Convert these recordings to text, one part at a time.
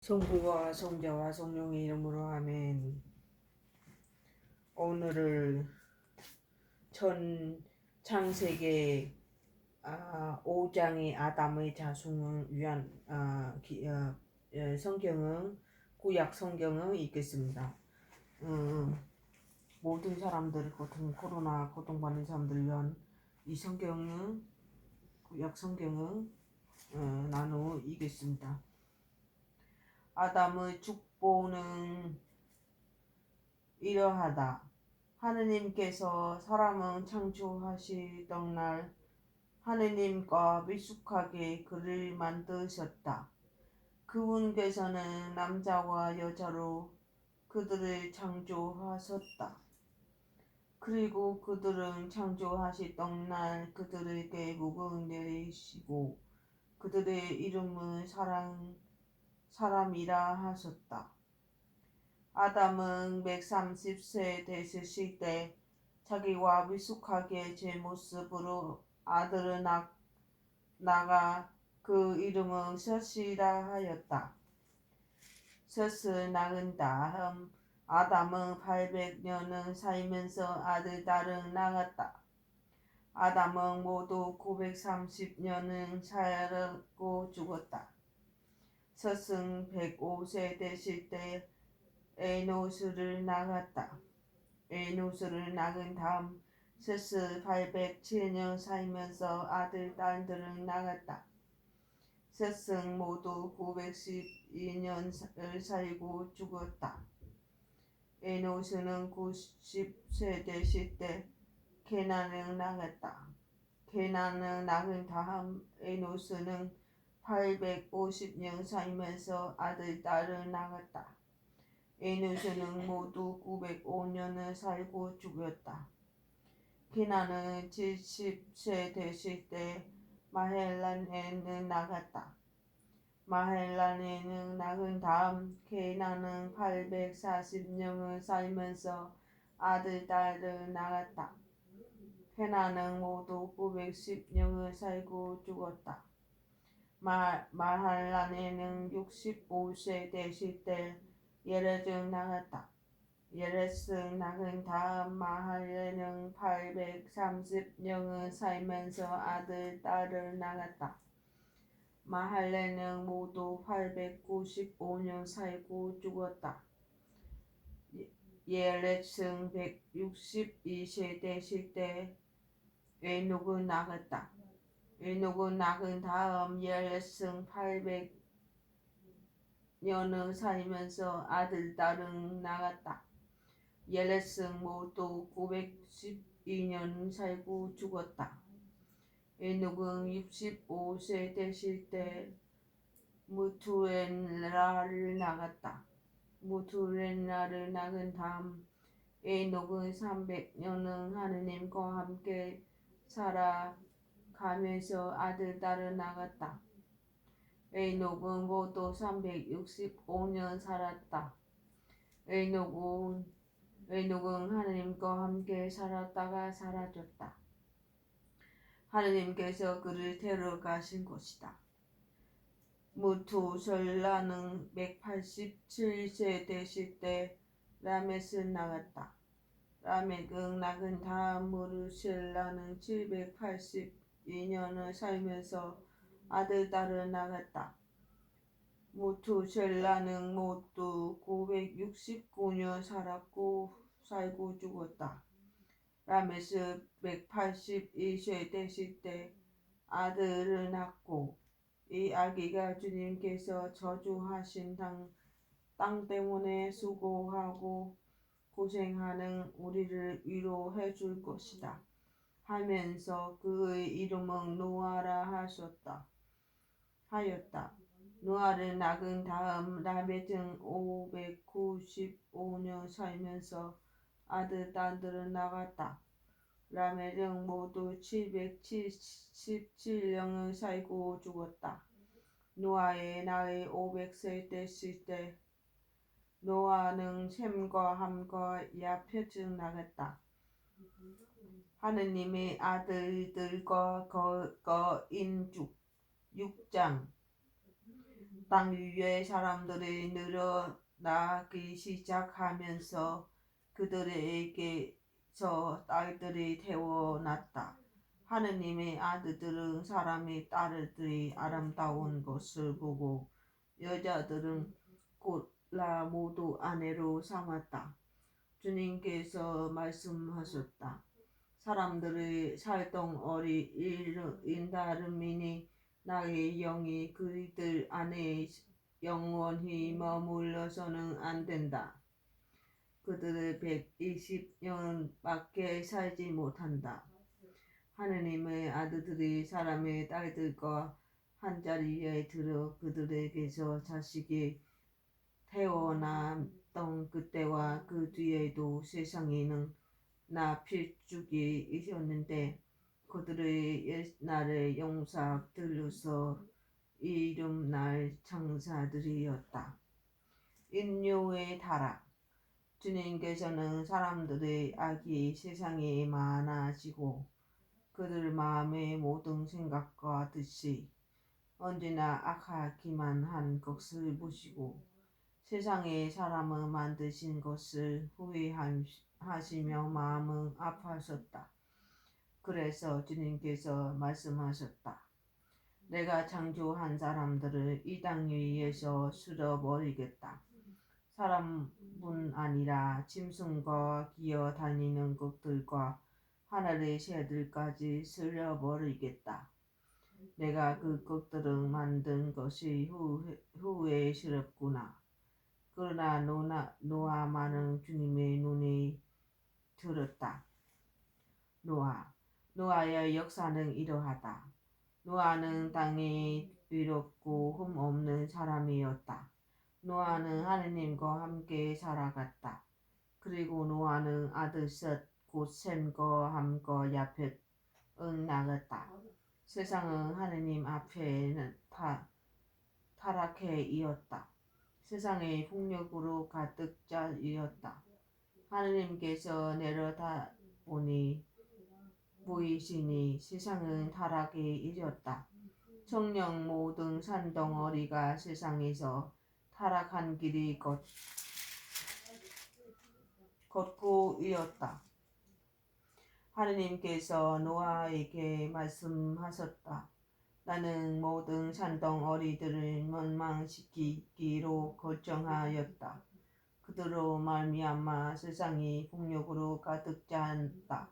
성부와 성자와 성령의 이름으로 아멘. 오늘을 전 창세기 아, 5장의 아담의 자손을 위한 아, 기, 어, 예, 성경은 구약 성경을 읽겠습니다. 음, 모든 사람들 고통 코로나 고통받는 사람들을 위한 이 성경은 구약 성경은 어, 나누어 읽겠습니다. 아담의 축복은 이러하다. 하느님께서 사람을 창조하시던 날 하느님과 미숙하게 그를 만드셨다. 그분께서는 남자와 여자로 그들을 창조하셨다. 그리고 그들은 창조하시던 날 그들에게 묵은 내리시고 그들의 이름을 사랑 사람이라 하셨다. 아담은 130세 되셨을 때 자기와 미숙하게 제 모습으로 아들을 낳, 낳아 그 이름을 셋이라 하였다. 셋을 낳은 다음 아담은 800년을 살면서 아들, 딸을 낳았다. 아담은 모두 930년을 살고 죽었다. 서승 105세 되실 때 에노스를 낳았다. 에노스를 낳은 다음 세스 807년 살면서 아들, 딸들을 낳았다. 세승 모두 912년을 살고 죽었다. 에노스는 90세 되실 때 케난을 낳았다. 케난을 낳은 다음 에노스는 850년 살면서 아들, 딸을 낳았다. 에노스는 모두 905년을 살고 죽었다. 케나는 70세 되실 때 마헬란에는 나갔다. 마헬란에는 낳은 다음 케나는 840년을 살면서 아들, 딸을 낳았다. 케나는 모두 910년을 살고 죽었다. 마, 마할란에는 65세 되실 때 예레를 낳았다. 예레스 낳은 다음 마할레는 830년을 살면서 아들, 딸을 낳았다. 마할레는 모두 895년 살고 죽었다. 예레스는 162세 되실 때 에녹을 낳았다. 에녹은 낳은 다음 예레승 800년을 살면서 아들, 딸은 낳았다. 예레승 모두 912년 살고 죽었다. 에녹은 65세 되실 때 무투렌라를 낳았다. 무투렌라를 낳은 다음 에녹은 300년을 하느님과 함께 살아 가면서 아들, 딸을 낳았다. 에녹은 모두 365년 살았다. 에녹은, 에녹은 하느님과 함께 살았다가 사라졌다. 하느님께서 그를 데려가신 곳이다. 무투설라는 187세 되실 때 라멧을 낳았다. 라멕은 낳은 다음 무르셀라는 782년을 살면서 아들, 딸을 낳았다. 무투셀라는 모두 969년 살았고 살고 죽었다. 라메스 182세 되실 때 아들을 낳고 이 아기가 주님께서 저주하신 땅, 땅 때문에 수고하고 고생하는 우리를 위로해 줄 것이다. 하면서 그의 이름은 노아라 하셨다. 하였다. 노아를 낳은 다음 라벳은 595년 살면서 아들, 딸들을 낳았다. 라멜은 모두 777년을 살고 죽었다. 노아의 나이 500세 됐을 때 노아는 셈과 함과 야펫을 낳았다. 하느님의 아들들과 거인죽 6장 땅 위의 사람들이 늘어나기 시작하면서 그들에게서 딸들이 태어났다. 하느님의 아들들은 사람의 딸들이 아름다운 것을 보고 여자들은 골라 모두 아내로 삼았다. 주님께서 말씀하셨다. 사람들의 살덩어리 인다름이니 나의 영이 그들 안에 영원히 머물러서는 안 된다. 그들을 120년밖에 살지 못한다. 하느님의 아들들이 사람의 딸들과 한자리에 들어 그들에게서 자식이 태어났던 그때와 그 뒤에도 세상에는 나 필죽이 있었는데 그들의 옛날의 용사들로서 이름 날 장사들이었다. 인류의 타락 주님께서는 사람들의 악이 세상에 많아지고 그들 마음의 모든 생각과 뜻이 언제나 악하기만 한 것을 보시고 세상에 사람을 만드신 것을 후회하시며 마음은 아파하셨다. 그래서 주님께서 말씀하셨다. 내가 창조한 사람들을 이 땅 위에서 쓸어버리겠다. 사람뿐 아니라 짐승과 기어 다니는 것들과 하늘의 새들까지 쓸어버리겠다. 내가 그 것들을 만든 것이 후회, 후회스럽구나. 그러나 노나, 노아만은 주님의 눈에 들었다. 노아, 노아의 역사는 이러하다. 노아는 땅에 의롭고 흠없는 사람이었다. 노아는 하느님과 함께 살아갔다. 그리고 노아는 아들 셋, 곧 셈과 함과 야펫은 낳았다. 세상은 하느님 앞에 는 타, 타락해 이었다. 세상의 폭력으로 가득 차이었다. 하느님께서 내려다 보니 보이시니 세상은 타락에 이르렀다. 청령 모든 산덩어리가 세상에서 타락한 길이 걷, 걷고 이었다. 하느님께서 노아에게 말씀하셨다. 나는 모든 산덩어리들을 멸망시키기로 결정하였다. 그들로 말미암아 세상이 폭력으로 가득 찬다.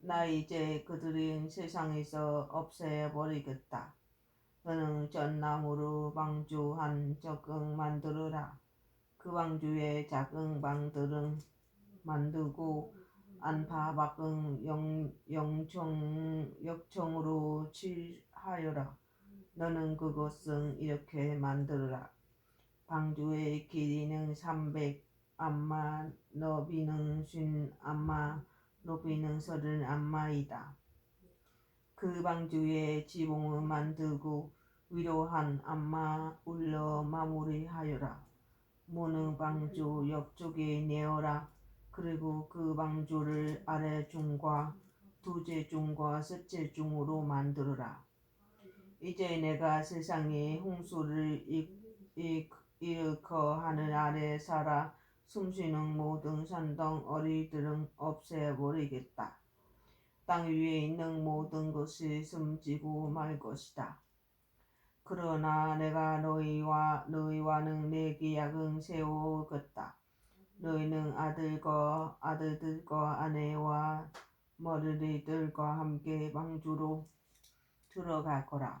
나 이제 그들은 세상에서 없애버리겠다. 너는 전나무로 방주 한 적응 만들어라. 그 방주에 작은 방들은 만들고 안파 밖은 영, 영청, 역청으로 칠하여라. 너는 그것은 이렇게 만들어라. 방주의 길이는 300 암마, 너비는 50 암마, 높이는 서른 안마이다. 그 방주에 지붕을 만들고 위로 한 안마 울러 마무리하여라. 문은 방주 옆쪽에 내어라. 그리고 그 방주를 아래 중과 두째 중과 셋째 중으로 만들어라. 이제 내가 세상에 홍수를 일으켜 하늘 아래 살아 숨쉬는 모든 산덩어리들은 없애버리겠다. 땅 위에 있는 모든 것이 숨지고 말 것이다. 그러나 내가 너희와 너희와는 내 계약은 세우겠다. 너희는 아들과 아들들과 아내와 머리들과 함께 방주로 들어갈 거라.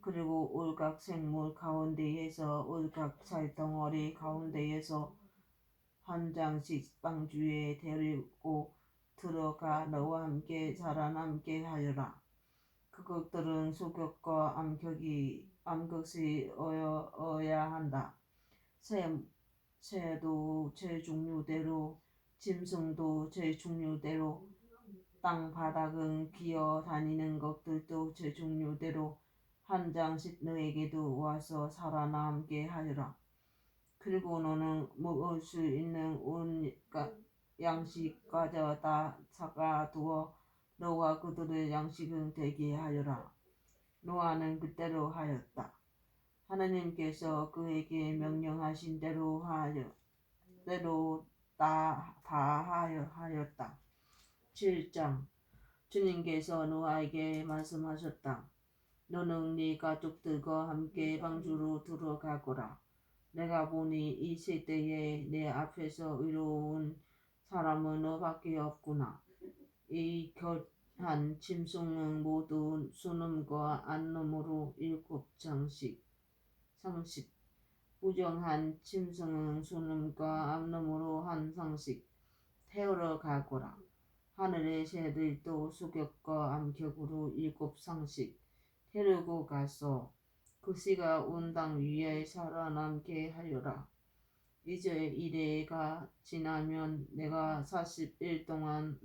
그리고 울각 생물 가운데에서 울각 살덩어리 가운데에서 한 장씩 방주에 데리고 들어가 너와 함께 살아남게 하여라. 그것들은 수격과 암격이 암격이 어여, 어야 한다. 새, 새도 제 종류대로 짐승도 제 종류대로 땅 바닥은 기어 다니는 것들도 제 종류대로 한 장씩 너에게도 와서 살아남게 하여라. 그리고 너는 먹을 수 있는 온 양식 가져다 사가 두어 너와 그들의 양식은 되게 하여라. 노아는 그대로 하였다. 하나님께서 그에게 명령하신 대로 하여 대로 다, 다 하여, 하였다. 7장 주님께서 노아에게 말씀하셨다. 너는 네 가족들과 함께 방주로 들어가거라. 내가 보니 이 세대에 내 앞에서 의로운 사람은 너밖에 없구나. 이 곁한 짐승은 모두 순음과 안놈으로 일곱 장씩 상씩 부정한 짐승은 순음과 암놈으로 한 상씩 태우러 가거라. 하늘의 새들도 수격과 암격으로 일곱 상씩 데리고 가서 그 씨가 온땅 위에 살아남게 하여라. 이제 이래가 지나면 내가 사십일 동안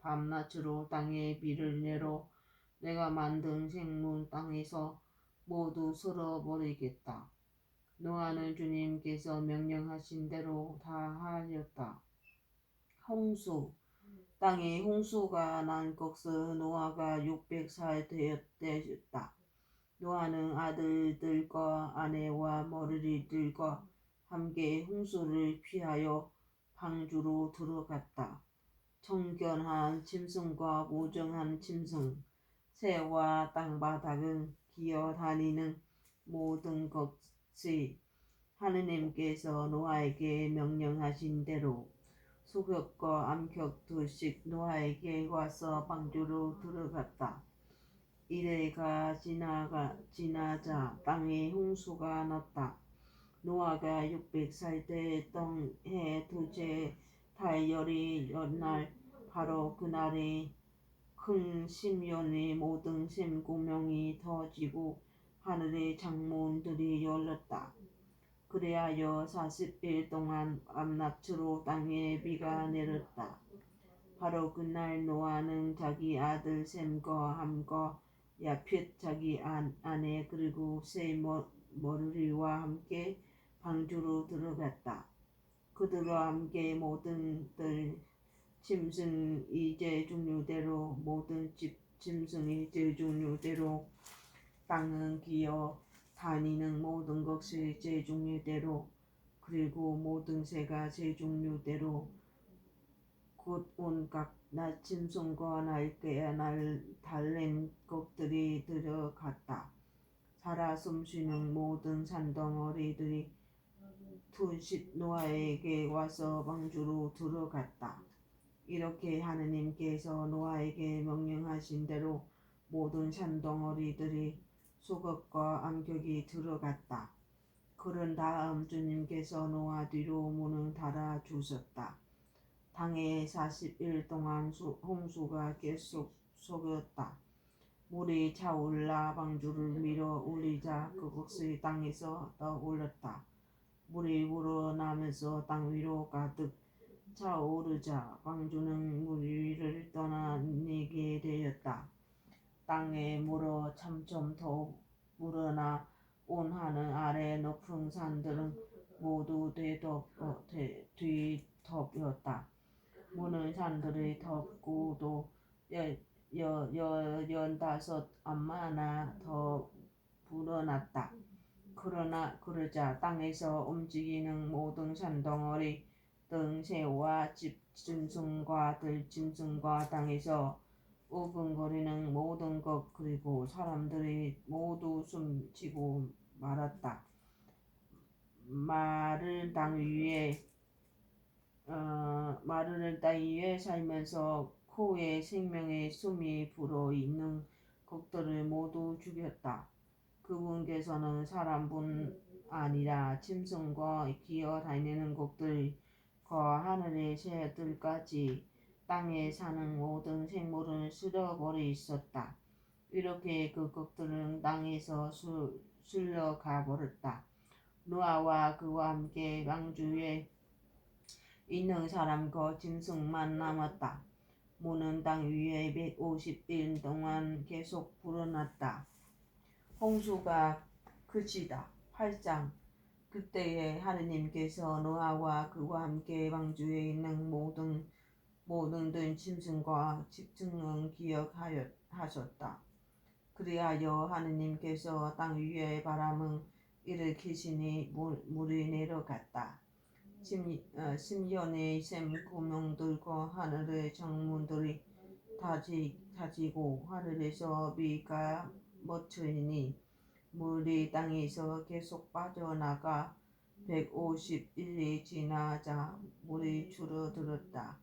밤낮으로 땅에 비를 내려 내가 만든 생물 땅에서 모두 쓸어 버리겠다. 노아는 주님께서 명령하신 대로 다 하였다. 홍수 땅에 홍수가 난 것은 노아가 600살 되었다. 노아는 아들들과 아내와 머리들과 함께 홍수를 피하여 방주로 들어갔다. 청견한 짐승과 모정한 짐승, 새와 땅바닥은 기어다니는 모든 것이 하느님께서 노아에게 명령하신 대로 소격과 암격 둘씩 노아에게 와서 방주로 들어갔다. 이래가 지나가 지나자 땅에 홍수가 났다. 노아가 600살 때던 해 둘째 달 열이 연날 바로 그날에 큰 심연의 모든 샘 구멍이 터지고 하늘의 창문들이 열렸다. 그래하여 40일 동안 밤낮으로 땅에 비가 내렸다. 바로 그날 노아는 자기 아들 샘과 함과 야핏 자기 아내 그리고 세 머리와 함께 방주로 들어갔다. 그들과 함께 모든 들 짐승이 제 종류대로 모든 집 짐승이 제 종류대로 땅은 기어 다니는 모든 것이 제 종류대로 그리고 모든 새가 제 종류대로 곧 온갖 나짐승과 날개에 날 달린 것들이 들어갔다. 살아 숨쉬는 모든 산덩어리들이 투십 노아에게 와서 방주로 들어갔다. 이렇게 하느님께서 노아에게 명령하신 대로 모든 산덩어리들이 속옷과 암격이 들어갔다. 그런 다음 주님께서 노아 뒤로 문을 닫아 주셨다. 당에 40일 동안 홍수가 계속 속였다. 물이 차올라 방주를 밀어 올리자 그것이 땅에서 떠올랐다. 물이 우러나면서 땅 위로 가득 차오르자 방주는 물 위를 떠나내게 되었다. 땅에 물어 점점 더 우러나 온 하늘 아래 높은 산들은 모두 뒤덮였다. 문은 산들이 덮고도 연다섯 암마나 더 불어났다. 그러나 그러자 땅에서 움직이는 모든 산덩어리 등 새와 집 짐승과 들 짐승과 땅에서 우근거리는 모든 것 그리고 사람들이 모두 숨지고 말았다. 마른 땅 위에 어, 마르는 땅 위에 살면서 코에 생명의 숨이 불어 있는 것들을 모두 죽였다. 그분께서는 사람뿐 아니라 짐승과 기어 다니는 것들 과 하늘의 새들까지 땅에 사는 모든 생물을 쓸어버리셨다. 이렇게 그 것들은 땅에서 쓸려가 버렸다. 노아와 그와 함께 왕주에 있는 사람과 짐승만 남았다. 문은 땅 위에 150일 동안 계속 불어났다. 홍수가 그치다. 8장 그때에 하느님께서 노아와 그와 함께 방주에 있는 모든 모든 든 짐승과 집중은 기억하셨다. 그리하여 하느님께서 땅 위의 바람은 일으키시니 물, 물이 내려갔다. 심, 어, 심연의 샘 구멍들과 하늘의 창문들이 다지, 다지고 하늘에서 비가 멈추니 물이 땅에서 계속 빠져나가 150일이 지나자 물이 줄어들었다.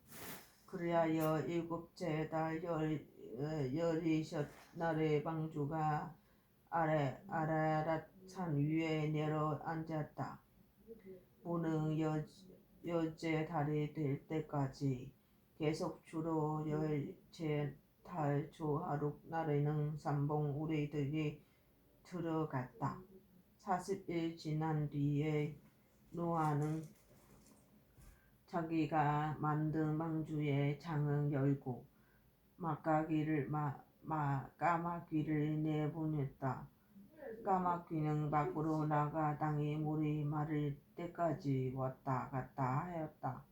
그리하여 일곱째 달 열, 어, 열이섯 날에 방주가 아래, 아라랏 산 위에 내려앉았다. 무능 여, 열째 달이 될 때까지 계속 주로 열째 달 조하룩 날에는 삼봉 우리들이 들어갔다. 40일 지난 뒤에 노아는 자기가 만든 망주의 창을 열고 막가기를 마, 마, 까마귀를 내보냈다. 까마귀는 밖으로 나가 땅에 물이 마를 때까지 왔다 갔다 하였다.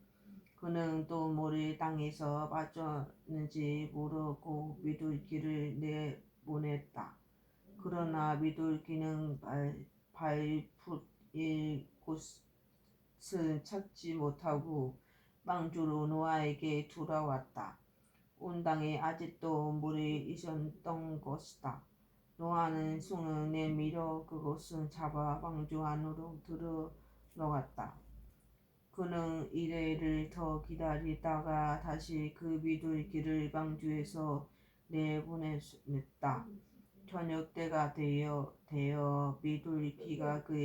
그는 또 물이 땅에서 빠졌는지 모르고 미둘기를 내보냈다. 그러나 미둘기는 발, 발붙일 곳을 찾지 못하고 망주로 노아에게 돌아왔다. 온 땅에 아직도 물이 있었던 것이다. 노아는 손을 내밀어 그것을 잡아 방주 안으로 들어넣었다. 그는 이래를 더 기다리다가 다시 그 비둘기를 방주에서 내보냈다. 저녁 때가 되어 되어 비둘기가 그의